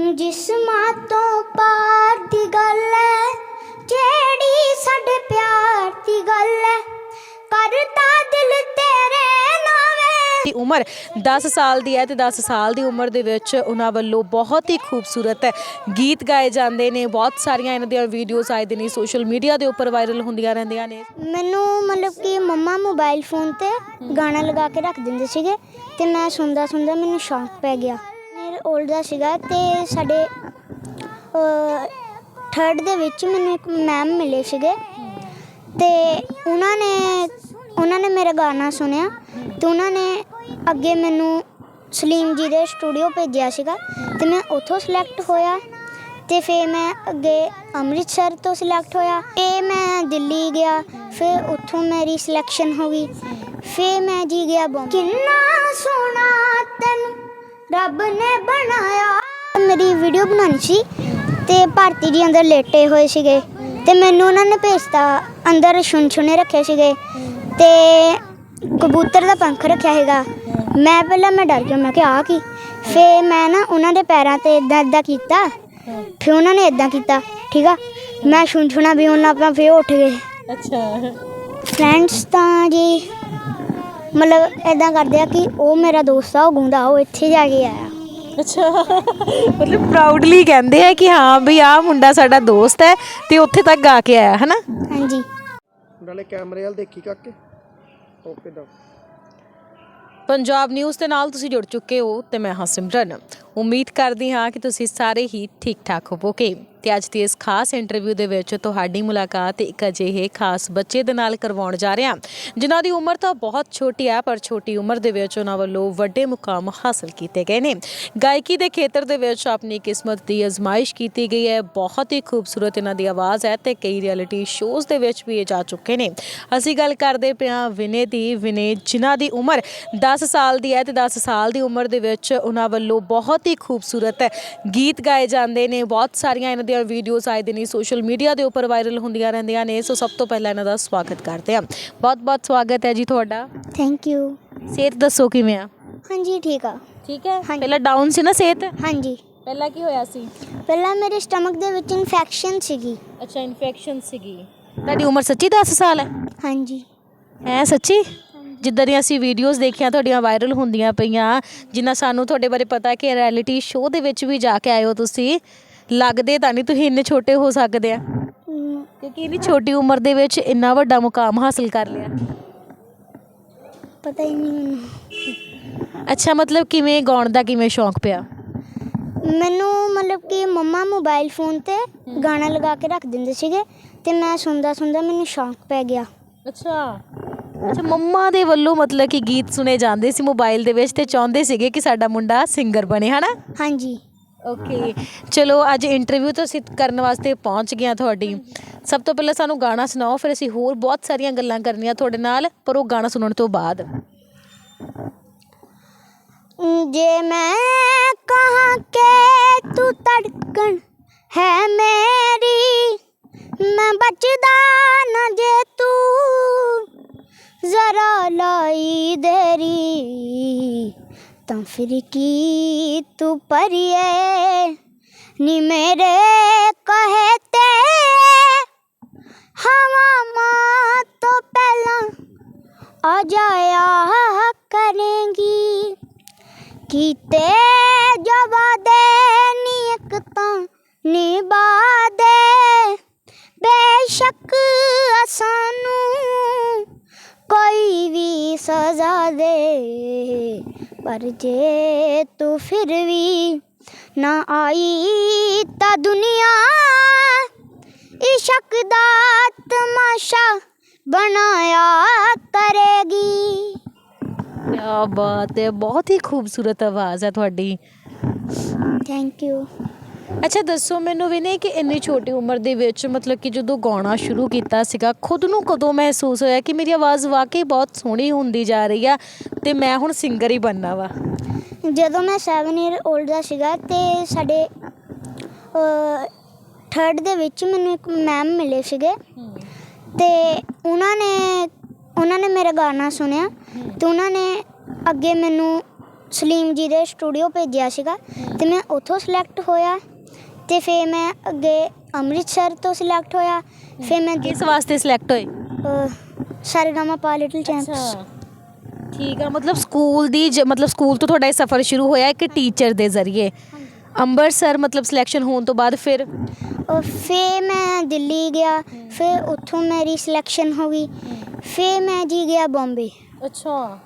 ਜਿਸਮਾਂ ਤੋਂ ਪਾਰ ਦੀ ਗੱਲ ਹੈ ਜਿਹੜੀ ਸਾਡੇ ਪਿਆਰ ਦੀ ਗੱਲ ਹੈ ਕਰਦਾ ਦਿਲ ਤੇਰੇ ਨਾਵੇਂ ਦੀ ਉਮਰ 10 ਸਾਲ ਦੀ ਹੈ ਤੇ 10 ਸਾਲ ਦੀ ਉਮਰ ਦੇ ਵਿੱਚ ਉਹਨਾਂ ਵੱਲੋਂ ਬਹੁਤ ਹੀ ਖੂਬਸੂਰਤ ਗੀਤ ਗਾਏ ਜਾਂਦੇ ਨੇ। ਬਹੁਤ ਸਾਰੀਆਂ ਇਹਨਾਂ ਦੀਆਂ ਵੀਡੀਓਜ਼ ਆਏ ਦੇ ਨੇ ਸੋਸ਼ਲ ਮੀਡੀਆ ਦੇ ਉੱਪਰ ਵਾਇਰਲ ਹੁੰਦੀਆਂ ਰਹਿੰਦੀਆਂ ਨੇ। ਮੈਨੂੰ ਮਤਲਬ ਕਿ ਮੰਮਾ ਮੋਬਾਈਲ ਫੋਨ ਤੇ ਗਾਣਾ ਲਗਾ ਕੇ ਰੱਖ ਦਿੰਦੇ ਸੀਗੇ ਤੇ ਮੈਂ ਸੁਣਦਾ ਸੁਣਦਾ ਮੈਨੂੰ ਸ਼ੌਂਕ ਪੈ ਗਿਆ। 올ਡ ਦਾ ਸੀਗਾ ਤੇ ਸਾਡੇ ਥਰਡ ਦੇ ਵਿੱਚ ਮੈਨੂੰ ਇੱਕ ਮੈਮ ਮਿਲੇ ਸੀਗੇ ਤੇ ਉਹਨਾਂ ਨੇ ਉਹਨਾਂ ਨੇ ਮੇਰਾ ਗਾਣਾ ਸੁਣਿਆ ਤੇ ਉਹਨਾਂ ਨੇ ਅੱਗੇ ਮੈਨੂੰ ਸਲੀਮ ਜੀ ਦੇ ਸਟੂਡੀਓ ਭੇਜਿਆ ਸੀਗਾ ਤੇ ਮੈਂ ਉੱਥੋਂ ਸਿਲੈਕਟ ਹੋਇਆ ਤੇ ਫਿਰ ਮੈਂ ਅੱਗੇ ਅੰਮ੍ਰਿਤਸਰ ਤੋਂ ਸਿਲੈਕਟ ਹੋਇਆ। ਤੇ ਮੈਂ ਦਿੱਲੀ ਗਿਆ, ਫਿਰ ਉੱਥੋਂ ਮੇਰੀ ਸਿਲੈਕਸ਼ਨ ਹੋ ਗਈ। ਫਿਰ ਮੈਂ ਜੀ ਗਿਆ ਬੰਬ। ਕਿੰਨਾ ਸੋਹਣਾ ਤੈਨੂੰ ਰੱਬ ਨੇ ਬਣਾਇਆ। ਮੇਰੀ ਵੀਡੀਓ ਬਣਾਉਣੀ ਸੀ ਤੇ ਭਾਰਤੀ ਜੀ ਅੰਦਰ ਲੇਟੇ ਹੋਏ ਸੀਗੇ ਤੇ ਮੈਨੂੰ ਉਹਨਾਂ ਨੇ ਭੇਜਤਾ। ਅੰਦਰ ਛੁਣ ਛੁਣੇ ਰੱਖੇ ਸੀਗੇ ਤੇ ਕਬੂਤਰ ਦਾ ਪੰਖ ਰੱਖਿਆ ਹੈਗਾ ਮੈਂ ਪਹਿਲਾਂ ਮੈਂ ਡਰ ਗਿਆ ਮੈਂ ਕਿਹਾ ਆ ਕੀ? ਫੇ ਮੈਂ ਨਾ ਉਹਨਾਂ ਦੇ ਪੈਰਾਂ ਤੇ ਇਦਾਂ ਇਦਾਂ ਕੀਤਾ। ਫਿਰ ਉਹਨਾਂ ਨੇ ਇਦਾਂ ਕੀਤਾ ਠੀਕ ਆ? ਮੈਂ ਛੁਣ ਛੁਣਾ ਵੀ ਉਹਨਾਂ ਆਪਣਾ ਫੇ ਉੱਠ ਗਏ। ਅੱਛਾ। ਫਰੈਂਡਸ ਤਾਂ ਜੀ ਮਤਲਬ ਇਦਾਂ ਕਰਦੇ ਆ ਕਿ ਉਹ ਮੇਰਾ ਦੋਸਤ ਆ ਉਹ ਗੁੰਦਾ ਉਹ ਇੱਥੇ ਜਾ ਕੇ ਆਇਆ। ਅੱਛਾ। ਮਤਲਬ ਪ੍ਰਾਊਡਲੀ ਕਹਿੰਦੇ ਆ ਕਿ ਹਾਂ ਵੀ ਆਹ ਮੁੰਡਾ ਸਾਡਾ ਦੋਸਤ ਹੈ ਤੇ ਉੱਥੇ ਤੱਕ ਗਾ ਕੇ ਆਇਆ ਹਨਾ? ਹਾਂਜੀ। ਨਾਲੇ ਕੈਮਰੇ ਵੱਲ ਦੇਖੀ ਕਾਕੇ। ਓਕੇ ਦਾ ਪੰਜਾਬ ਨਿਊਜ਼ ਦੇ ਨਾਲ ਤੁਸੀਂ ਜੁੜ ਚੁੱਕੇ ਹੋ ਤੇ ਮੈਂ ਹਾਂ ਸਿਮਰਨ। ਉਮੀਦ ਕਰਦੀ ਹਾਂ ਕਿ ਤੁਸੀਂ ਸਾਰੇ ਹੀ ਠੀਕ ਠਾਕ ਹੋਵੋਗੇ। ਤੇ ਅੱਜ ਦੀ ਇਸ ਖਾਸ ਇੰਟਰਵਿਊ ਦੇ ਵਿੱਚ ਤੁਹਾਡੀ ਮੁਲਾਕਾਤ ਇੱਕ ਅਜਿਹੇ ਖਾਸ ਬੱਚੇ ਦੇ ਨਾਲ ਕਰਵਾਉਣ ਜਾ ਰਹੇ ਹਾਂ, ਜਿਨ੍ਹਾਂ ਦੀ ਉਮਰ ਤਾਂ ਬਹੁਤ ਛੋਟੀ ਹੈ, ਪਰ ਛੋਟੀ ਉਮਰ ਦੇ ਵਿੱਚ ਉਹਨਾਂ ਵੱਲੋਂ ਵੱਡੇ ਮੁਕਾਮ ਹਾਸਲ ਕੀਤੇ ਗਏ ਨੇ। ਗਾਇਕੀ ਦੇ ਖੇਤਰ ਦੇ ਵਿੱਚ ਆਪਣੀ ਕਿਸਮਤ ਦੀ ਅਜ਼ਮਾਇਸ਼ ਕੀਤੀ ਗਈ ਹੈ। ਬਹੁਤ ਹੀ ਖੂਬਸੂਰਤ ਇਹਨਾਂ ਦੀ ਆਵਾਜ਼ ਹੈ ਤੇ ਕਈ ਰਿਐਲਿਟੀ ਸ਼ੋਜ਼ ਦੇ ਵਿੱਚ ਵੀ ਇਹ ਜਾ ਚੁੱਕੇ ਨੇ। ਅਸੀਂ ਗੱਲ ਕਰਦੇ ਪਿਆ ਵਿਨੇ ਦੀ, ਵਿਨੇ ਜਿਨ੍ਹਾਂ ਦੀ ਉਮਰ 10 ਸਾਲ ਦੀ ਹੈ ਤੇ 10 ਸਾਲ ਦੀ ਉਮਰ ਦੇ ਵਿੱਚ ਉਹਨਾਂ ਵੱਲੋਂ ਬਹੁਤ ਹੀ ਖੂਬਸੂਰਤ ਗੀਤ ਗਾਏ ਜਾਂਦੇ ਨੇ। ਬਹੁਤ ਸਾਰੀਆਂ ਇਹਨਾਂ ਦੀਆਂ ਵੀਡੀਓਜ਼ ਆਏ ਦੇ ਨੇ ਸੋਸ਼ਲ ਮੀਡੀਆ ਦੇ ਉੱਪਰ ਵਾਇਰਲ ਹੁੰਦੀਆਂ ਰਹਿੰਦੀਆਂ ਨੇ। ਸੋ ਸਭ ਤੋਂ ਪਹਿਲਾਂ ਇਹਨਾਂ ਦਾ ਸਵਾਗਤ ਕਰਦੇ ਹਾਂ। ਬਹੁਤ ਬਹੁਤ ਸਵਾਗਤ ਹੈ ਜੀ ਤੁਹਾਡਾ। ਥੈਂਕ ਯੂ ਸਿਹਤ ਦੱਸੋ ਕਿਵੇਂ ਆ? ਹਾਂਜੀ ਠੀਕ ਆ। ਠੀਕ ਹੈ। ਪਹਿਲਾਂ ਡਾਊਨ ਸੀ ਨਾ ਸਿਹਤ? ਹਾਂਜੀ। ਪਹਿਲਾਂ ਕੀ ਹੋਇਆ ਸੀ? ਪਹਿਲਾਂ ਮੇਰੇ ਸਟਮਕ ਦੇ ਵਿੱਚ ਇਨਫੈਕਸ਼ਨ ਸੀਗੀ। ਅੱਛਾ ਇਨਫੈਕਸ਼ਨ ਸੀਗੀ। ਤੁਹਾਡੀ ਉਮਰ ਸੱਚੀ 10 ਸਾਲ ਹੈ? ਹਾਂਜੀ। ਹੈ ਸੱਚੀ? ਜਿੱਦਾਂ ਦੀਆਂ ਅਸੀਂ ਵੀਡੀਓਜ਼ ਦੇਖੀਆਂ ਤੁਹਾਡੀਆਂ ਵਾਇਰਲ ਹੁੰਦੀਆਂ ਪਈਆਂ ਜਿੰਨਾ ਸਾਨੂੰ ਤੁਹਾਡੇ ਬਾਰੇ ਪਤਾ ਕਿ ਰਿਐਲਿਟੀ ਸ਼ੋਅ ਦੇ ਵਿੱਚ ਵੀ ਜਾ ਕੇ ਆਏ ਹੋ ਤੁਸੀਂ। ਲੱਗਦੇ ਤਾਂ ਨਹੀਂ ਤੁਸੀਂ ਇੰਨੇ ਛੋਟੇ ਹੋ ਸਕਦੇ ਆ। ਕਿਉਂਕਿ ਇੰਨੀ ਛੋਟੀ ਉਮਰ ਦੇ ਵਿੱਚ ਇੰਨਾ ਵੱਡਾ ਮੁਕਾਮ ਹਾਸਲ ਕਰ ਲਿਆ। ਪਤਾ ਹੀ ਨਹੀਂ ਅੱਛਾ ਮਤਲਬ ਕਿਵੇਂ ਗਾਉਣ ਦਾ ਕਿਵੇਂ ਸ਼ੌਂਕ ਪਿਆ? ਮੈਨੂੰ ਮਤਲਬ ਕਿ ਮੰਮਾ ਮੋਬਾਈਲ ਫੋਨ ਤੇ ਗਾਣਾ ਲਗਾ ਕੇ ਰੱਖ ਦਿੰਦੇ ਸੀਗੇ ਤੇ ਮੈਂ ਸੁਣਦਾ ਸੁਣਦਾ ਮੈਨੂੰ ਸ਼ੌਂਕ ਪੈ ਗਿਆ। ਅੱਛਾ। ਅੱਛਾ ਮੰਮਾ ਦੇ ਵੱਲੋਂ ਮਤਲਬ ਕਿ ਗੀਤ ਸੁਨੇ ਜਾਂਦੇ ਸੀ ਮੋਬਾਈਲ ਦੇ ਵਿੱਚ ਤੇ ਚਾਹੁੰਦੇ ਸੀਗੇ ਕਿ ਸਾਡਾ ਮੁੰਡਾ ਸਿੰਗਰ ਬਣੇ ਹਨਾ? ਹਾਂਜੀ। ਓਕੇ ਚਲੋ, ਅੱਜ ਇੰਟਰਵਿਊ ਤੋਂ ਅਸੀਂ ਕਰਨ ਵਾਸਤੇ ਪਹੁੰਚ ਗਏ ਹਾਂ ਤੁਹਾਡੀ। ਸਭ ਤੋਂ ਪਹਿਲਾਂ ਸਾਨੂੰ ਗਾਣਾ ਸੁਣਾਓ, ਫਿਰ ਅਸੀਂ ਹੋਰ ਬਹੁਤ ਸਾਰੀਆਂ ਗੱਲਾਂ ਕਰਨੀਆਂ ਤੁਹਾਡੇ ਨਾਲ, ਪਰ ਉਹ ਗਾਣਾ ਸੁਣਨ ਤੋਂ ਬਾਅਦ। ਜੇ ਮੈਂ ਕਹਾਂ ਕਿ ਤੂੰ ਧੜਕਣ ਹੈ ਮੇਰੀ, ਮੈਂ ਬਚਦਾ ਨਾ ਜੇ ਤੂੰ ਜ਼ਰਾ ਲਾਈ ਦੇਰੀ। ਤਾਂ ਫਿਰ ਕੀ ਤੂੰ ਪਰਿਏ? ਨੀ ਮੇਰੇ ਕਹੇ ਤੇ। ਹਵਾ ਮਾਂ ਤੋਂ ਪਹਿਲਾਂ ਆ ਜਾਇਆ ਕਰੇਂਗੀ। ਕੀਤੇ ਜਵਾਦੇ ਨੀ ਇੱਕ ਤਾਂ ਨਿਭਾ ਦੇ। ਬੇਸ਼ੱਕ ਸਾਨੂੰ ਕੋਈ ਵੀ ਸਜ਼ਾ ਦੇ। ਪਰ ਜੇ ਤੂੰ ਫਿਰ ਵੀ ਨਾ ਆਈ ਤਾਂ ਦੁਨੀਆ ਇਸ਼ਕ ਦਾ ਤਮਾਸ਼ਾ ਬਣਾਇਆ ਕਰੇਗੀ। ਕਿਆ ਬਾਤ ਹੈ ਬਹੁਤ ਹੀ ਖੂਬਸੂਰਤ ਆਵਾਜ਼ ਹੈ ਤੁਹਾਡੀ। ਥੈਂਕ ਯੂ ਅੱਛਾ, ਦੱਸੋ ਮੈਨੂੰ ਵੀ ਨਹੀਂ ਕਿ ਇੰਨੀ ਛੋਟੀ ਉਮਰ ਦੇ ਵਿੱਚ ਮਤਲਬ ਕਿ ਜਦੋਂ ਗਾਉਣਾ ਸ਼ੁਰੂ ਕੀਤਾ ਸੀਗਾ, ਖੁਦ ਨੂੰ ਕਦੋਂ ਮਹਿਸੂਸ ਹੋਇਆ ਕਿ ਮੇਰੀ ਆਵਾਜ਼ ਵਾਕਈ ਬਹੁਤ ਸੋਹਣੀ ਹੁੰਦੀ ਜਾ ਰਹੀ ਆ ਤੇ ਮੈਂ ਹੁਣ ਸਿੰਗਰ ਹੀ ਬਣਨਾ ਵਾ? ਜਦੋਂ ਮੈਂ 7 ਇਅਰ 올ਡ ਦਾ ਸੀਗਾ ਤੇ ਸਾਡੇ ਥਰਡ ਦੇ ਵਿੱਚ ਮੈਨੂੰ ਇੱਕ ਮੈਮ ਮਿਲੇ ਸੀਗੇ। ਤੇ ਉਹਨਾਂ ਨੇ ਉਹਨਾਂ ਨੇ ਮੇਰਾ ਗਾਣਾ ਸੁਣਿਆ। ਤੇ ਉਹਨਾਂ ਨੇ ਅੱਗੇ ਮੈਨੂੰ ਸਲੀਮ ਜੀ ਦੇ ਸਟੂਡੀਓ ਭੇਜਿਆ ਸੀਗਾ। ਤੇ ਮੈਂ ਉੱਥੋਂ ਸਿਲੈਕਟ ਹੋਇਆ। ਤੇ ਫਿਰ ਮੈਂ ਅੱਗੇ ਅੰਮ੍ਰਿਤਸਰ ਤੋਂ ਸਿਲੈਕਟ ਹੋਇਆ। ਫਿਰ ਮੈਂ ਕਿਸ ਵਾਸਤੇ ਸਿਲੈਕਟ ਹੋਏ? ਸਰਗਮਾ ਪਾ ਲਿਟਲ ਚੈਂਪਸ। ਠੀਕ ਆ ਮਤਲਬ ਸਕੂਲ ਦੀ ਜ- ਮਤਲਬ ਸਕੂਲ ਤੋਂ ਤੁਹਾਡਾ ਇਹ ਸਫ਼ਰ ਸ਼ੁਰੂ ਹੋਇਆ ਇੱਕ ਟੀਚਰ ਦੇ ਜ਼ਰੀਏ। ਅੰਮ੍ਰਿਤਸਰ ਮਤਲਬ ਸਿਲੈਕਸ਼ਨ ਹੋਣ ਤੋਂ ਬਾਅਦ ਫਿਰ? ਔਰ ਫਿਰ ਮੈਂ ਦਿੱਲੀ ਗਿਆ ਫਿਰ ਉੱਥੋਂ ਮੇਰੀ ਸਿਲੈਕਸ਼ਨ ਹੋ ਗਈ। ਫਿਰ ਮੈਂ ਜੀ ਗਿਆ ਬੰਬੇ। ਅੱਛਾ।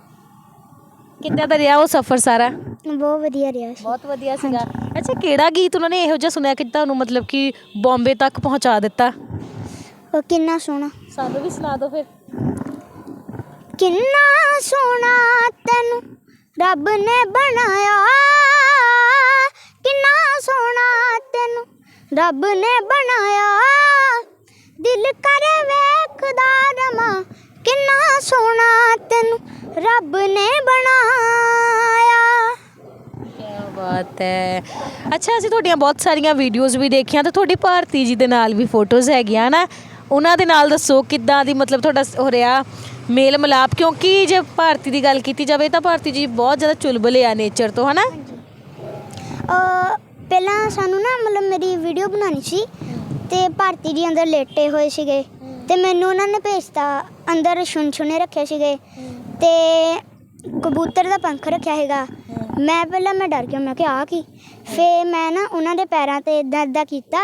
ਕਿੱਦਾਂ ਦਾ ਰਿਹਾ ਉਹ ਸਫ਼ਰ ਸਾਰਾ? ਬਹੁਤ ਵਧੀਆ ਰਿਹਾ ਸੀ। ਬਹੁਤ ਵਧੀਆ ਸੀਗਾ। ਅੱਛਾ ਕਿਹੜਾ ਗੀਤ ਉਹਨਾਂ ਨੇ ਇਹੋ ਜਿਹਾ ਸੁਣਿਆ ਕਿ ਤੁਹਾਨੂੰ ਮਤਲਬ ਕਿ ਬੰਬੇ ਤੱਕ ਪਹੁੰਚਾ ਦਿੱਤਾ? ਉਹ ਕਿੰਨਾ ਸੋਹਣਾ। ਸਾਨੂੰ ਵੀ ਸੁਣਾ ਦਿਓ ਫਿਰ। ਕਿੰਨਾ ਸੋਹਣਾ ਤੈਨੂੰ ਰੱਬ ਨੇ ਬਣਾਇਆ। ਕਿੰਨਾ ਸੋਹਣਾ ਤੈਨੂੰ ਰੱਬ ਨੇ ਬਣਾਇਆ। ਦਿਲ ਕਰੇ ਵੇਖਦਾ ਰਮਾ ਕਿੰਨਾ ਸੋਹਣਾ ਤੈਨੂੰ ਰੱਬ ਨੇ ਬਣਾਇਆ। ਕੀ ਬਾਤ ਹੈ। ਅੱਛਾ ਅਸੀਂ ਤੁਹਾਡੀਆਂ ਬਹੁਤ ਸਾਰੀਆਂ ਵੀਡੀਓਜ਼ ਵੀ ਦੇਖੀਆਂ ਤੇ ਤੁਹਾਡੀ ਭਾਰਤੀ ਜੀ ਦੇ ਨਾਲ ਵੀ ਫੋਟੋਜ਼ ਹੈਗੀਆਂ ਨਾ ਉਹਨਾਂ ਦੇ ਨਾਲ ਦੱਸੋ ਕਿੱਦਾਂ ਦੀ ਮਤਲਬ ਤੁਹਾਡਾ ਹੋ ਰਿਹਾ ਮੇਲ ਮਿਲਾਪ? ਕਿਉਂਕਿ ਜੇ ਭਾਰਤੀ ਦੀ ਗੱਲ ਕੀਤੀ ਜਾਵੇ ਤਾਂ ਭਾਰਤੀ ਜੀ ਬਹੁਤ ਜ਼ਿਆਦਾ ਚੁਲਬਲੇ ਆ ਨੇਚਰ ਤੋਂ ਹਨਾ? ਅਹ ਪਹਿਲਾਂ ਸਾਨੂੰ ਨਾ ਮਤਲਬ ਮੇਰੀ ਵੀਡੀਓ ਬਣਾਉਣੀ ਸੀ ਤੇ ਭਾਰਤੀ ਜੀ ਅੰਦਰ ਲੇਟੇ ਹੋਏ ਸੀਗੇ ਤੇ ਮੈਨੂੰ ਉਹਨਾਂ ਨੇ ਭੇਜਤਾ ਅੰਦਰ ਛੁਣੇ ਰੱਖੇ ਸੀਗੇ ਤੇ ਕਬੂਤਰ ਦਾ ਪੰਖ ਰੱਖਿਆ ਹੈਗਾ ਮੈਂ ਪਹਿਲਾਂ ਮੈਂ ਡਰ ਗਿਆ ਮੈਂ ਕਿਹਾ ਆ ਕੀ? ਫੇ ਮੈਂ ਨਾ ਉਹਨਾਂ ਦੇ ਪੈਰਾਂ ਤੇ ਇਦਾਂ ਇਦਾਂ ਕੀਤਾ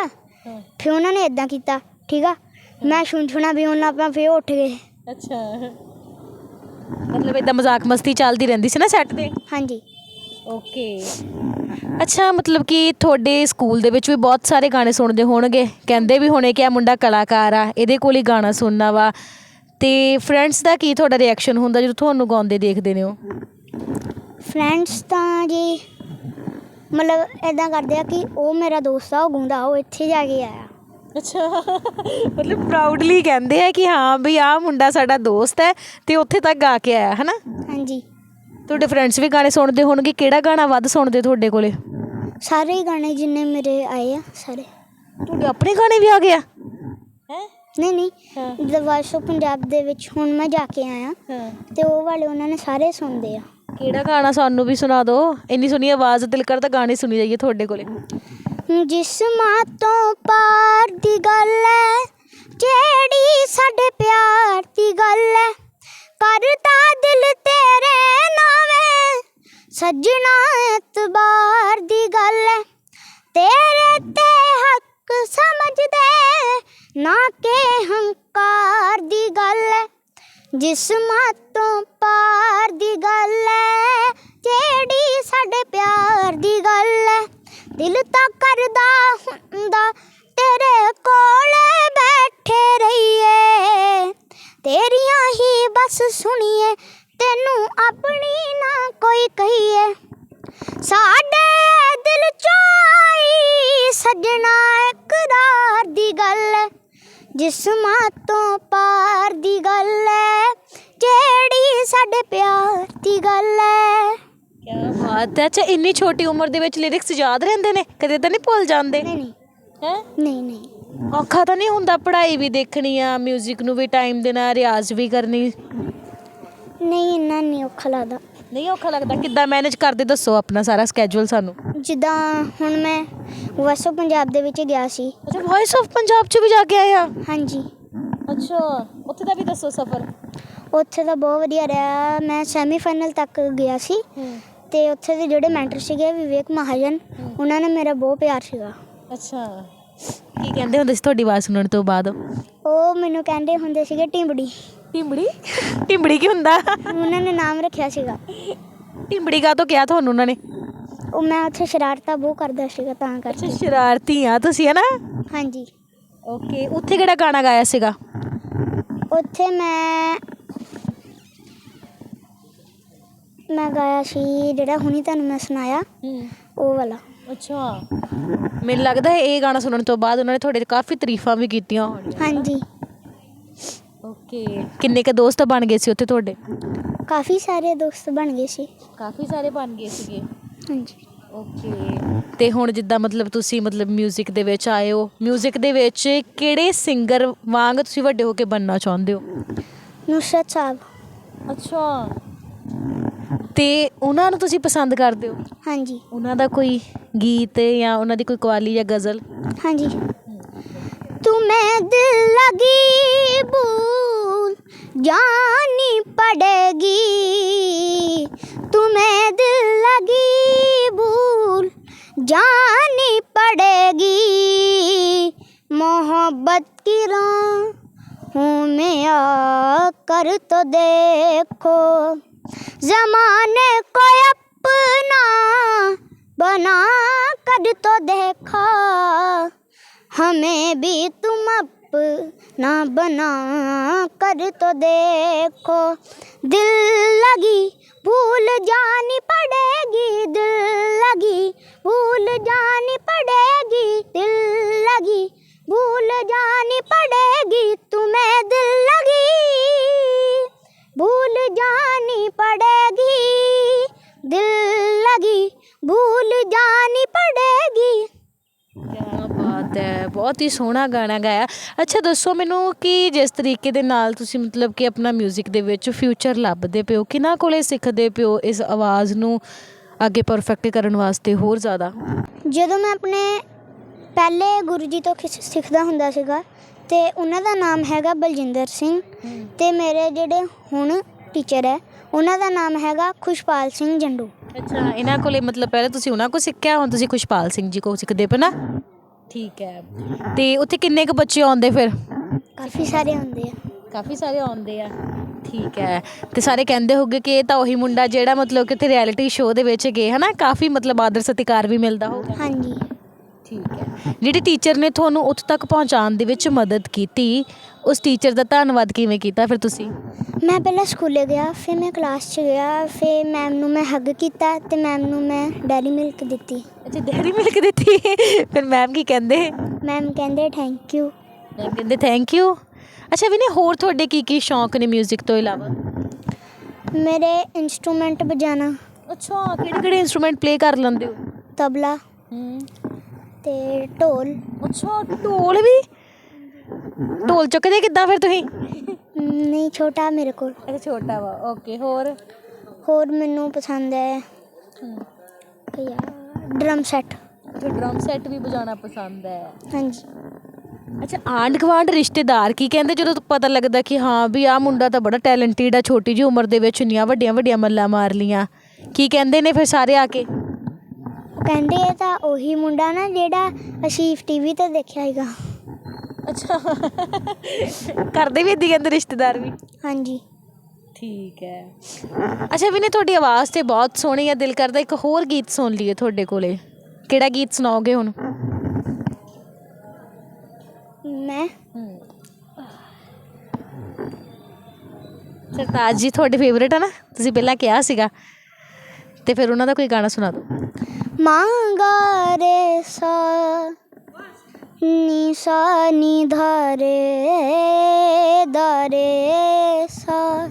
ਫਿਰ ਉਹਨਾਂ ਨੇ ਇਦਾਂ ਕੀਤਾ ਠੀਕ ਆ? ਮੈਂ ਛੁਣਾ ਵੀ ਉਹਨਾਂ ਆਪਾਂ ਫੇ ਉੱਠ ਗਏ। ਅੱਛਾ। ਮਤਲਬ ਇਦਾਂ ਮਜ਼ਾਕ ਮਸਤੀ ਚੱਲਦੀ ਰਹਿੰਦੀ ਸੀ ਨਾ ਸੈੱਟ ਤੇ? ਹਾਂਜੀ। ਓਕੇ। ਅੱਛਾ ਮਤਲਬ ਕਿ ਤੁਹਾਡੇ ਸਕੂਲ ਦੇ ਵਿੱਚ ਵੀ ਬਹੁਤ ਸਾਰੇ ਗਾਣੇ ਸੁਣਦੇ ਹੋਣਗੇ। ਕਹਿੰਦੇ ਵੀ ਹੋਣੇ ਕਿ ਇਹ ਮੁੰਡਾ ਕਲਾਕਾਰ ਆ ਇਹਦੇ ਕੋਲ ਹੀ ਗਾਣਾ ਸੁਣਨਾ ਵਾ। ਤੇ ਫਰੈਂਡਸ ਦਾ ਕੀ ਤੁਹਾਡਾ ਰਿਐਕਸ਼ਨ ਹੁੰਦਾ ਜਦੋਂ ਤੁਹਾਨੂੰ ਗਾਉਂਦੇ ਦੇਖਦੇ ਨੇ ਉਹ? ਫਰੈਂਡਸ ਤਾਂ ਜੀ ਮਤਲਬ ਇਦਾਂ ਕਰਦੇ ਆ ਕਿ ਉਹ ਮੇਰਾ ਦੋਸਤ ਆ ਉਹ ਗੁੰਦਾ ਉਹ ਇੱਥੇ ਜਾ ਕੇ ਆਇਆ। ਅੱਛਾ ਮਤਲਬ ਪ੍ਰਾਊਡਲੀ ਕਹਿੰਦੇ ਆ ਕਿ ਹਾਂ ਵੀ ਆਹ ਮੁੰਡਾ ਸਾਡਾ ਦੋਸਤ ਹੈ ਤੇ ਉੱਥੇ ਤੱਕ ਗਾ ਕੇ ਆਇਆ ਹਨਾ? ਹਾਂਜੀ। ਤੁਹਾਡੇ ਫਰੈਂਡਸ ਵੀ ਗਾਣੇ ਸੁਣਦੇ ਹੋਣਗੇ ਕਿਹੜਾ ਗਾਣਾ ਵੱਧ ਸੁਣਦੇ ਤੁਹਾਡੇ ਕੋਲੇ? ਸਾਰੇ ਹੀ ਗਾਣੇ ਜਿੰਨੇ ਮੇਰੇ ਆਏ ਆ ਸਾਰੇ। ਤੁਹਾਡੇ ਆਪਣੇ ਗਾਣੇ ਵੀ ਆ ਗਿਆ ਹੈ? ਨਹੀਂ ਨਹੀਂ। ਦ ਵਾਇਸ ਆਫ ਪੰਜਾਬ ਦੇ ਵਿੱਚ ਹੁਣ ਮੈਂ ਜਾ ਕੇ ਆਇਆ ਹਾਂ। ਤੇ ਉਹ ਵਾਲੇ ਉਹਨਾਂ ਨੇ ਸਾਰੇ ਸੁਣਦੇ ਆ। ਕਿਹੜਾ ਗਾਣਾ ਸਾਨੂੰ ਵੀ ਸੁਣਾ ਦਿਓ ਇੰਨੀ ਸੁਣੀ ਆਵਾਜ਼ ਦਿਲ ਕਰਦਾ ਗਾਣੇ ਸੁਣੀ ਜਾਈਏ ਤੁਹਾਡੇ ਕੋਲੇ। ਜਿਸ ਮਾਂ ਤੋਂ ਪਾਰ ਦੀ ਗੱਲ ਹੈ ਜਿਹੜੀ ਸਾਡੇ ਪਿਆਰ ਦੀ ਗੱਲ ਹੈ ਕਰਦਾ ਦਿਲ ਤੇਰੇ ਨਾਵੇਂ ਸੱਜਣਾ ਇਤਬਾਰ ਦੀ ਗੱਲ ਹੈ ਤੇਰੇ ਤੇ ਸਮਝਦੇ ਨਾ ਕਿ ਹੰਕਾਰ ਦੀ ਗੱਲ ਹੈ ਜਿਸ ਮਾਂ ਤੋਂ ਪਾਰ ਦੀ ਗੱਲ ਹੈ ਜਿਹੜੀ ਸਾਡੇ ਪਿਆਰ ਦੀ ਗੱਲ ਹੈ ਦਿਲ ਤਾਂ ਕਰਦਾ ਹੁੰਦਾ, ਤੇਰੇ ਕੋਲ ਬੈਠੇ ਰਹੀਏ। ਤੇਰੀਆਂ ਹੀ ਬਸ ਸੁਣੀਏ, ਤੈਨੂੰ ਆਪਣੀ ਨਾ ਕੋਈ ਕਹੀਏ। ਸਾਡੇ ਦਿਲ ਚੋਂ ਆਈ ਸੱਜਣਾ ਇਕਰਾਰ ਦੀ ਗੱਲ ਹੈ ਜਿਸ ਮਾਂ ਤੋਂ ਪਾਰ ਦੀ ਗੱਲ ਹੈ ਜਿਹੜੀ ਸਾਡੇ ਪਿਆਰ ਦੀ ਗੱਲ ਹੈ। ਕੀ ਬਾਤ ਹੈ। ਅੱਛਾ ਇੰਨੀ ਛੋਟੀ ਉਮਰ ਦੇ ਵਿੱਚ ਲਿਰਿਕਸ ਯਾਦ ਰਹਿੰਦੇ ਨੇ? ਕਦੇ ਤਾਂ ਨਹੀਂ ਭੁੱਲ ਜਾਂਦੇ? ਨਹੀਂ ਨਹੀਂ। ਹੈ? ਨਹੀਂ ਨਹੀਂ। ਔਖਾ ਤਾਂ ਨਹੀਂ ਹੁੰਦਾ ਪੜ੍ਹਾਈ ਵੀ ਦੇਖਣੀ ਆ 뮤직 ਨੂੰ ਵੀ ਟਾਈਮ ਦੇਣਾ ਰਿਆਜ਼ ਵੀ ਕਰਨੀ? ਨਹੀਂ ਇੰਨਾ ਨਹੀਂ ਔਖਾ ਲੱਗਦਾ। ਨਹੀਂ ਔਖਾ ਲੱਗਦਾ। ਕਿੱਦਾਂ ਮੈਨੇਜ ਕਰਦੇ? ਦੱਸੋ ਆਪਣਾ ਸਾਰਾ ਸਕੇਜੂਲ ਸਾਨੂੰ। ਜਿੱਦਾਂ ਹੁਣ ਮੈਂ ਵਸੋ ਪੰਜਾਬ ਦੇ ਵਿੱਚ ਗਿਆ ਸੀ। ਅੱਛਾ ਵੌਇਸ ਆਫ ਪੰਜਾਬ ਚ ਵੀ ਜਾ ਕੇ ਆਇਆ ਹਾਂਜੀ। ਅੱਛਾ ਉੱਥੇ ਦਾ ਵੀ ਦੱਸੋ ਸਫ਼ਰ। ਉੱਥੇ ਤਾਂ ਬਹੁਤ ਵਧੀਆ ਰਿਹਾ। ਮੈਂ ਸੈਮੀਫਾਈਨਲ ਤੱਕ ਗਿਆ ਸੀ। ਤੇ ਉੱਥੇ ਦੇ ਜਿਹੜੇ ਮੈਂਟਰ ਸੀਗੇ ਵਿਵੇਕ ਮਹਾਜਨ ਉਹਨਾਂ ਨੇ ਮੇਰਾ ਬਹੁਤ ਪਿਆਰ ਸੀਗਾ। ਅੱਛਾ। ਕੀ ਕਹਿੰਦੇ ਹੁੰਦੇ ਸੀ ਤੁਹਾਡੀ ਆਵਾਜ਼ ਸੁਣਨ ਤੋਂ ਬਾਅਦ? ਉਹ ਮੈਨੂੰ ਕਹਿੰਦੇ ਹੁੰਦੇ ਸੀਗੇ ਟਿੰਬੜੀ। ਟਿੰਬੜੀ ਟਿੰਬੜੀ ਕੀ ਹੁੰਦਾ? ਉਹਨਾਂ ਨੇ ਨਾਮ ਰੱਖਿਆ ਸੀਗਾ। ਟਿੰਬੜੀ ਕਾ ਤੋਂ ਕਿਹਾ ਤੁਹਾਨੂੰ ਉਹਨਾਂ ਨੇ? ਉਹ ਮੈਂ ਉੱਥੇ ਸ਼ਰਾਰਤਾਂ ਬਹੁਤ ਕਰਦਾ ਸੀਗਾ ਤਾਂ ਕਰਕੇ। ਅੱਛਾ ਸ਼ਰਾਰਤੀ ਆ ਤੁਸੀਂ ਹੈ ਨਾ ਹਾਂਜੀ। ਓਕੇ ਉੱਥੇ ਕਿਹੜਾ ਗਾਣਾ ਗਾਇਆ ਸੀਗਾ? ਉੱਥੇ ਮੈਂ ਮੈਂ ਗਾਇਆ ਸੀ ਜਿਹੜਾ ਹੁਣੀ ਤੁਹਾਨੂੰ ਮੈਂ ਸੁਣਾਇਆ ਉਹ ਵਾਲਾ। ਅੱਛਾ। ਮੈਨੂੰ ਲੱਗਦਾ ਹੈ ਇਹ ਗਾਣਾ ਸੁਣਨ ਤੋਂ ਬਾਅਦ ਉਹਨਾਂ ਨੇ ਤੁਹਾਡੇ ਤੇ ਕਾਫੀ ਤਾਰੀਫਾਂ ਵੀ ਕੀਤੀਆਂ ਹੋਣਗੀਆਂ। ਹਾਂਜੀ। ਓਕੇ ਕਿੰਨੇ ਕ ਦੋਸਤ ਬਣ ਗਏ ਸੀ ਉੱਥੇ ਤੁਹਾਡੇ? ਕਾਫੀ ਸਾਰੇ ਦੋਸਤ ਬਣ ਗਏ ਸੀ। ਕਾਫੀ ਸਾਰੇ ਬਣ ਗਏ ਸੀਗੇ। ਹਾਂਜੀ। ਓਕੇ। ਤੇ ਹੁਣ ਜਿੱਦਾਂ ਮਤਲਬ ਤੁਸੀਂ ਮਤਲਬ 뮤직 ਦੇ ਵਿੱਚ ਆਏ ਹੋ 뮤직 ਦੇ ਵਿੱਚ ਕਿਹੜੇ ਸਿੰਗਰ ਵਾਂਗ ਤੁਸੀਂ ਵੱਡੇ ਹੋ ਕੇ ਬਣਨਾ ਚਾਹੁੰਦੇ ਹੋ? ਨੁਸਰਤ ਸਾਹਿਬ। ਅੱਛਾ। ਤੇ ਉਹਨਾਂ ਨੂੰ ਤੁਸੀਂ ਪਸੰਦ ਕਰਦੇ ਹੋ? ਹਾਂਜੀ। ਉਹਨਾਂ ਦਾ ਕੋਈ ਗੀਤ ਜਾਂ ਉਹਨਾਂ ਦੀ ਕੋਈ ਕਵਾਲੀ ਜਾਂ ਗਜ਼ਲ? ਹਾਂਜੀ। ਤੂੰ ਮੈਂ ਦਿਲ ਲਗੀ ਬੂ जानी पड़ेगी तुम्हें दिल लगी भूल जानी पड़ेगी मोहब्बत की राहों में आकर तो देखो जमाने को अपना बना कर तो देखा हमें भी तुम अपना बना कर तो देखो दिल लगी भूल जानी पड़ेगी दिल लगी भूल जानी पड़ेगी दिल लगी भूल जानी पड़ेगी तुम्हें दिल लगी भूल जानी पड़ेगी दिल लगी भूल जानी पड़ेगी ਹੈ ਬਹੁਤ ਹੀ ਸੋਹਣਾ ਗਾਣਾ ਗਾਇਆ। ਅੱਛਾ ਦੱਸੋ ਮੈਨੂੰ ਕਿ ਜਿਸ ਤਰੀਕੇ ਦੇ ਨਾਲ ਤੁਸੀਂ ਮਤਲਬ ਕਿ ਆਪਣਾ 뮤직 ਦੇ ਵਿੱਚ ਫਿਊਚਰ ਲੱਭਦੇ ਪਿਓ ਕਿਹਨਾਂ ਕੋਲੇ ਸਿੱਖਦੇ ਪਿਓ ਇਸ ਆਵਾਜ਼ ਨੂੰ ਅੱਗੇ ਪਰਫੈਕਟ ਕਰਨ ਵਾਸਤੇ ਹੋਰ ਜ਼ਿਆਦਾ? ਜਦੋਂ ਮੈਂ ਆਪਣੇ ਪਹਿਲੇ ਗੁਰੂ ਜੀ ਤੋਂ ਸਿੱਖਦਾ ਹੁੰਦਾ ਸੀਗਾ ਤੇ ਉਹਨਾਂ ਦਾ ਨਾਮ ਹੈਗਾ ਬਲਜਿੰਦਰ ਸਿੰਘ ਤੇ ਮੇਰੇ ਜਿਹੜੇ ਹੁਣ ਟੀਚਰ ਹੈ ਉਹਨਾਂ ਦਾ ਨਾਮ ਹੈਗਾ ਖੁਸ਼ਪਾਲ ਸਿੰਘ ਜੰਡੂ। ਅੱਛਾ ਇਹਨਾਂ ਕੋਲੇ ਮਤਲਬ ਪਹਿਲੇ ਤੁਸੀਂ ਉਹਨਾਂ ਕੋਲ ਸਿੱਖਿਆ ਹੁਣ ਤੁਸੀਂ ਖੁਸ਼ਪਾਲ ਸਿੰਘ ਜੀ ਕੋਲ ਸਿੱਖਦੇ ਪਏ ਨਾ? ਠੀਕ ਹੈ। ਤੇ ਉੱਥੇ ਕਿੰਨੇ ਕੁ ਬੱਚੇ ਆਉਂਦੇ ਫਿਰ? ਕਾਫੀ ਸਾਰੇ ਹੁੰਦੇ ਆ। ਕਾਫੀ ਸਾਰੇ ਆਉਂਦੇ ਆ। ਠੀਕ ਹੈ। ਤੇ ਸਾਰੇ ਕਹਿੰਦੇ ਹੋਗੇ ਕਿ ਇਹ ਤਾਂ ਉਹੀ ਮੁੰਡਾ ਜਿਹੜਾ ਮਤਲਬ ਕਿ ਉੱਥੇ ਰਿਐਲਿਟੀ ਸ਼ੋਅ ਦੇ ਵਿੱਚ ਗਏ ਹਨਾ? ਕਾਫੀ ਮਤਲਬ ਆਦਰ ਸਤਿਕਾਰ ਵੀ ਮਿਲਦਾ ਹੋਊਗਾ। ਹਾਂਜੀ। ਠੀਕ ਹੈ। ਜਿਹੜੇ ਟੀਚਰ ਨੇ ਤੁਹਾਨੂੰ ਉੱਥੇ ਤੱਕ ਪਹੁੰਚਾਉਣ ਦੇ ਵਿੱਚ ਮਦਦ ਕੀਤੀ ਉਸ ਟੀਚਰ ਦਾ ਧੰਨਵਾਦ ਕਿਵੇਂ ਕੀਤਾ ਫਿਰ ਤੁਸੀਂ? ਮੈਂ ਪਹਿਲਾਂ ਸਕੂਲੇ ਗਿਆ ਫਿਰ ਮੈਂ ਕਲਾਸ 'ਚ ਗਿਆ ਫਿਰ ਮੈਮ ਨੂੰ ਮੈਂ ਹੱਗ ਕੀਤਾ ਤੇ ਮੈਮ ਨੂੰ ਮੈਂ ਡੈਰੀ ਮਿਲਕ ਦਿੱਤੀ। ਅੱਛਾ ਡੈਰੀ ਮਿਲਕ ਦਿੱਤੀ? ਫਿਰ ਮੈਮ ਕੀ ਕਹਿੰਦੇ? ਮੈਮ ਕਹਿੰਦੇ ਥੈਂਕ ਯੂ ਮੈਮ ਕਹਿੰਦੇ ਥੈਂਕ ਯੂ ਅੱਛਾ ਵੀ ਨੇ ਹੋਰ ਤੁਹਾਡੇ ਕੀ ਕੀ ਸ਼ੌਂਕ ਨੇ 뮤직 ਤੋਂ ਇਲਾਵਾ? ਮੇਰੇ ਇਨਸਟਰੂਮੈਂਟ ਵਜਾਣਾ। ਅੱਛਾ ਕਿਹੜੇ ਕਿਹੜੇ ਇਨਸਟਰੂਮੈਂਟ ਪਲੇ ਕਰ ਲੈਂਦੇ ਹੋ? ਤਬਲਾ ਹੂੰ। ਤੇ ਢੋਲ। ਅੱਛਾ ਢੋਲ ਵੀ? ਢੋਲ ਚੁੱਕਦੇ ਕਿੱਦਾਂ ਫਿਰ ਤੁਸੀਂ? ਨਹੀਂ ਛੋਟਾ ਮੇਰੇ ਕੋਲ। ਅੱਛਾ ਛੋਟਾ ਵਾ ਓਕੇ ਹੋਰ? ਹੋਰ ਮੈਨੂੰ ਪਸੰਦ ਹੈ ਡਰਮ ਸੈੱਟ ਅੱਛਾ ਡਰਮ ਸੈੱਟ ਵੀ ਵਜਾਉਣਾ ਪਸੰਦ ਹੈ। ਹਾਂਜੀ। ਅੱਛਾ ਆਂਢ ਗੁਆਂਢ ਰਿਸ਼ਤੇਦਾਰ ਕੀ ਕਹਿੰਦੇ? ਜਦੋਂ ਪਤਾ ਲੱਗਦਾ ਕਿ ਹਾਂ ਵੀ ਆਹ ਮੁੰਡਾ ਤਾਂ ਬੜਾ ਟੈਲੈਂਟਡ ਆ ਛੋਟੀ ਜਿਹੀ ਉਮਰ ਦੇ ਵਿੱਚ ਇੰਨੀਆਂ ਵੱਡੀਆਂ ਵੱਡੀਆਂ ਮੱਲਾਂ ਮਾਰ ਲੀਆਂ। ਕੀ ਕਹਿੰਦੇ ਨੇ ਫਿਰ ਸਾਰੇ ਆ ਕੇ? ਉਹ ਕਹਿੰਦੇ ਇਹ ਤਾਂ ਉਹੀ ਮੁੰਡਾ ਨਾ ਜਿਹੜਾ ਅਸੀਂ ਟੀਵੀ ਤੇ ਦੇਖਿਆ ਹੈਗਾ ਅੱਛਾ। ਕਰਦੇ ਵੀ ਇੱਦਾਂ ਕਹਿੰਦੇ ਰਿਸ਼ਤੇਦਾਰ ਵੀ? ਹਾਂਜੀ। ਠੀਕ ਹੈ। ਅੱਛਾ ਵੀ ਨੇ ਤੁਹਾਡੀ ਆਵਾਜ਼ ਤੇ ਬਹੁਤ ਸੋਹਣੀ ਹੈ ਦਿਲ ਕਰਦਾ ਇੱਕ ਹੋਰ ਗੀਤ ਸੁਣ ਲਈਏ ਤੁਹਾਡੇ ਕੋਲੇ। ਕਿਹੜਾ ਗੀਤ ਸੁਣਾਓਗੇ ਹੁਣ? ਮੈਂ? ਸਰਤਾਜ ਜੀ ਤੁਹਾਡੇ ਫੇਵਰੇਟ ਆ ਨਾ? ਤੁਸੀਂ ਪਹਿਲਾਂ ਕਿਹਾ ਸੀਗਾ। ਤੇ ਫਿਰ ਉਹਨਾਂ ਦਾ ਕੋਈ ਗਾਣਾ ਸੁਣਾ ਦਿਓ। ਮਾਂਗਾ ਰੇ ਸਾ ਨੀ ਸਾ ਨੀ ਧਾਰੇ ਦਾਰੇ ਸਾ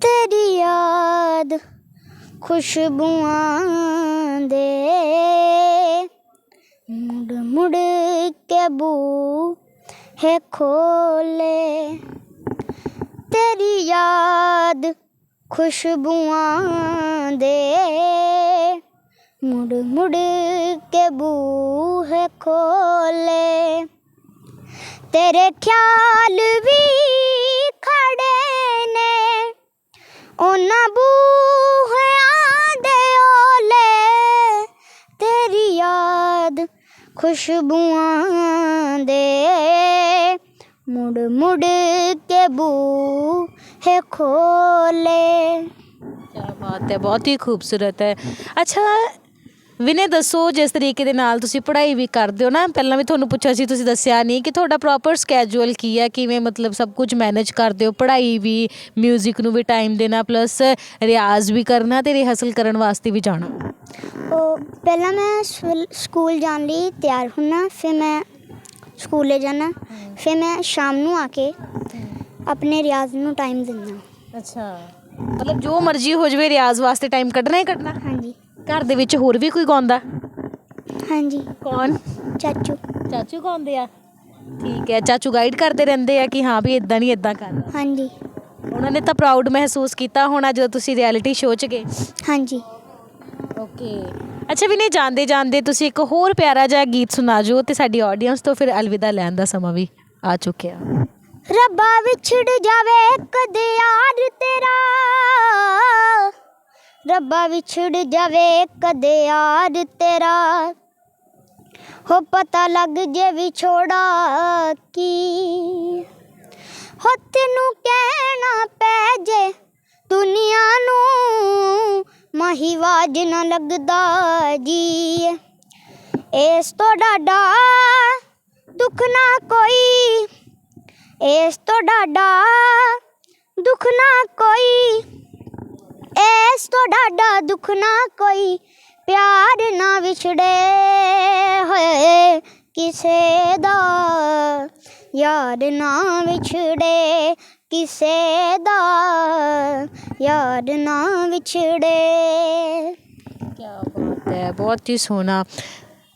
ਤੇਰੀ ਯਾਦ ਖੁਸ਼ਬੂਆਂ ਦੇ ਮੁੜ ਮੁੜ ਕੇ ਬੂ ਹੈ ਖੋਲੇ ਤੇਰੀ ਯਾਦ ਖੁਸ਼ਬੂਆਂ ਦੇ ਮੁੜ ਮੁੜ ਕੇ ਬੂਹੇ ਖੋਲੇ। ਤੇਰੇ ਖਿਆਲ ਵੀ ਖੜੇ ਨੇ। ਉਹਨਾਂ ਬੂਹਿਆਂ ਦੇ ਓਲੇ। ਤੇਰੀ ਯਾਦ ਖੁਸ਼ਬੂਆਂ ਦੇ। ਮੁੜ ਮੁੜ ਕੇ ਬੂਹੇ ਖੋਲੇ। ਕੀ ਬਾਤ ਹੈ, ਬਹੁਤ ਹੀ ਖੂਬਸੂਰਤ ਹੈ। ਅੱਛਾ ਵਿਨੇ ਦੱਸੋ ਜਿਸ ਤਰੀਕੇ ਦੇ ਨਾਲ ਤੁਸੀਂ ਪੜ੍ਹਾਈ ਵੀ ਕਰਦੇ ਹੋ ਨਾ ਪਹਿਲਾਂ ਵੀ ਤੁਹਾਨੂੰ ਪੁੱਛਿਆ ਸੀ ਤੁਸੀਂ ਦੱਸਿਆ ਨਹੀਂ ਕਿ ਤੁਹਾਡਾ ਪ੍ਰੋਪਰ ਸਕੇਜੂਲ ਕੀ ਹੈ ਕਿਵੇਂ ਮਤਲਬ ਸਭ ਕੁਝ ਮੈਨੇਜ ਕਰਦੇ ਹੋ ਪੜ੍ਹਾਈ ਵੀ 뮤직 ਨੂੰ ਵੀ ਟਾਈਮ ਦੇਣਾ ਪਲੱਸ ਰਿਆਜ਼ ਵੀ ਕਰਨਾ ਤੇ ਰਿਹਰਸਲ ਕਰਨ ਵਾਸਤੇ ਵੀ ਜਾਣਾ? ਉਹ ਪਹਿਲਾਂ ਮੈਂ ਸਵਲ- ਸਕੂਲ ਜਾਣ ਲਈ ਤਿਆਰ ਹੁੰਨਾ ਫਿਰ ਮੈਂ ਸਕੂਲੇ ਜਾਣਾ ਫਿਰ ਮੈਂ ਸ਼ਾਮ ਨੂੰ ਆ ਕੇ ਆਪਣੇ ਰਿਆਜ਼ ਨੂੰ ਟਾਈਮ ਦਿੰਦਾ ਅੱਛਾ। ਮਤਲਬ ਜੋ ਮਰਜ਼ੀ ਹੋ ਜਵੇ ਰਿਆਜ਼ ਵਾਸਤੇ ਟਾਈਮ ਕੱਢਣਾ ਹੀ ਕੱਢਣਾ। ਹਾਂਜੀ। ਘਰ ਦੇ ਵਿੱਚ ਹੋਰ ਵੀ ਕੋਈ ਗਾਉਂਦਾ? ਹਾਂਜੀ। ਕੌਣ? ਚਾਚੂ। ਚਾਚੂ ਗਾਉਂਦੇ ਆ? ਠੀਕ ਹੈ ਚਾਚੂ ਗਾਈਡ ਕਰਦੇ ਰਹਿੰਦੇ ਆ ਕਿ ਹਾਂ ਵੀ ਇਦਾਂ ਨਹੀਂ ਇਦਾਂ ਕਰ ਹਾਂਜੀ। ਉਹਨਾਂ ਨੇ ਤਾਂ ਪ੍ਰਾਊਡ ਮਹਿਸੂਸ ਕੀਤਾ ਹੋਣਾ ਜਦੋਂ ਤੁਸੀਂ ਰਿਐਲਿਟੀ ਸ਼ੋਅ 'ਚ ਗਏ। ਹਾਂਜੀ। ਓਕੇ ਅੱਛਾ ਵੀ ਨਹੀਂ ਜਾਂਦੇ ਜਾਂਦੇ ਤੁਸੀਂ ਇੱਕ ਹੋਰ ਪਿਆਰਾ ਜਿਹਾ ਗੀਤ ਸੁਣਾ ਜੋ ਤੇ ਸਾਡੀ ਆਡੀਅנס ਤੋਂ ਫਿਰ ਅਲਵਿਦਾ ਲੈਣ ਦਾ ਸਮਾਂ ਵੀ ਆ ਚੁੱਕਿਆ। ਰੱਬਾ ਵਿਛੜ ਜਾਵੇ ਕਦੇ ਯਾਰ ਤੇਰਾ। ਰੱਬਾ ਵਿਛੜ ਜਾਵੇ ਕਦੇ ਯਾਰ ਤੇਰਾ। ਹੋ ਪਤਾ ਲੱਗ ਜੇ ਵਿਛੋੜਾ ਕੀ। ਹੋ ਤੈਨੂੰ ਕਹਿਣਾ ਪੈ ਜੇ ਦੁਨੀਆ ਨੂੰ ਮਹੀਵਾਜ ਨਾ ਲੱਗਦਾ ਜੀ ਇਸ ਤੋਂ ਡਾਡਾ ਦੁੱਖ ਨਾ ਕੋਈ। ਇਸ ਤੋਂ ਡਾਡਾ ਦੁੱਖ ਨਾ ਕੋਈ। ਇਸ ਤੋਂ ਡਾਡਾ ਦੁੱਖ ਨਾ ਕੋਈ ਪਿਆਰ ਨਾ ਵਿਛੜੇ ਹੋਏ ਕਿਸੇ ਦਾ। ਯਾਰ ਨਾ ਵਿਛੜੇ ਕਿਸੇ ਦਾ। ਯਾਰ ਨਾ ਵਿਛੜੇ। ਕੀ ਬਾਤ ਹੈ ਬਹੁਤ ਹੀ ਸੋਹਣਾ।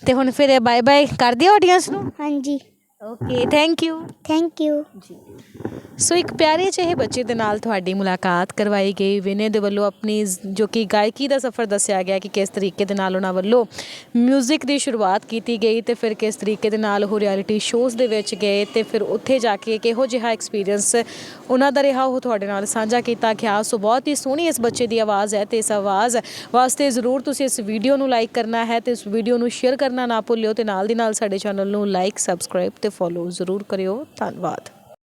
ਤੇ ਹੁਣ ਫਿਰ ਬਾਏ ਬਾਏ ਕਰ ਦਿਓ ਆਡੀਅנס ਨੂੰ? ਹਾਂਜੀ। Okay thank you thank you so ਇੱਕ ਪਿਆਰੇ ਜਿਹੇ ਬੱਚੇ ਦੇ ਨਾਲ ਤੁਹਾਡੀ ਮੁਲਾਕਾਤ ਕਰਵਾਈ ਗਈ। ਵਿਨੇ ਦੇ ਵੱਲੋਂ ਆਪਣੀ ਜੋ ਕਿ ਗਾਇਕੀ ਦਾ ਸਫ਼ਰ ਦੱਸਿਆ ਗਿਆ ਕਿ ਕਿਸ ਤਰੀਕੇ ਦੇ ਨਾਲ ਉਹਨਾਂ ਵੱਲੋਂ 뮤직 ਦੀ ਸ਼ੁਰੂਆਤ ਕੀਤੀ ਗਈ ਤੇ ਫਿਰ ਕਿਸ ਤਰੀਕੇ ਦੇ ਨਾਲ ਉਹ ਰਿਐਲਿਟੀ ਸ਼ੋਜ਼ ਦੇ ਵਿੱਚ ਗਏ ਤੇ ਫਿਰ ਉੱਥੇ ਜਾ ਕੇ ਕਿਹੋ ਜਿਹਾ ਐਕਸਪੀਰੀਅੰਸ ਉਹਨਾਂ ਦਾ ਰਿਹਾ, ਉਹ ਤੁਹਾਡੇ ਨਾਲ ਸਾਂਝਾ ਕੀਤਾ ਗਿਆ। ਸੋ ਬਹੁਤ ਹੀ ਸੋਹਣੀ ਇਸ ਬੱਚੇ ਦੀ ਆਵਾਜ਼ ਹੈ ਤੇ ਇਸ ਆਵਾਜ਼ ਵਾਸਤੇ ਜ਼ਰੂਰ ਤੁਸੀਂ ਇਸ ਵੀਡੀਓ ਨੂੰ ਲਾਈਕ ਕਰਨਾ ਹੈ ਤੇ ਇਸ ਵੀਡੀਓ ਨੂੰ ਸ਼ੇਅਰ ਕਰਨਾ ਨਾ ਭੁੱਲਿਓ ਤੇ ਨਾਲ ਦੀ ਨਾਲ ਸਾਡੇ ਚੈਨਲ ਨੂੰ ਲਾਈਕ ਸਬਸਕ੍ਰਾਈਬ ਤੇ ਫੋਲੋ ਜ਼ਰੂਰ ਕਰਿਓ। ਧੰਨਵਾਦ।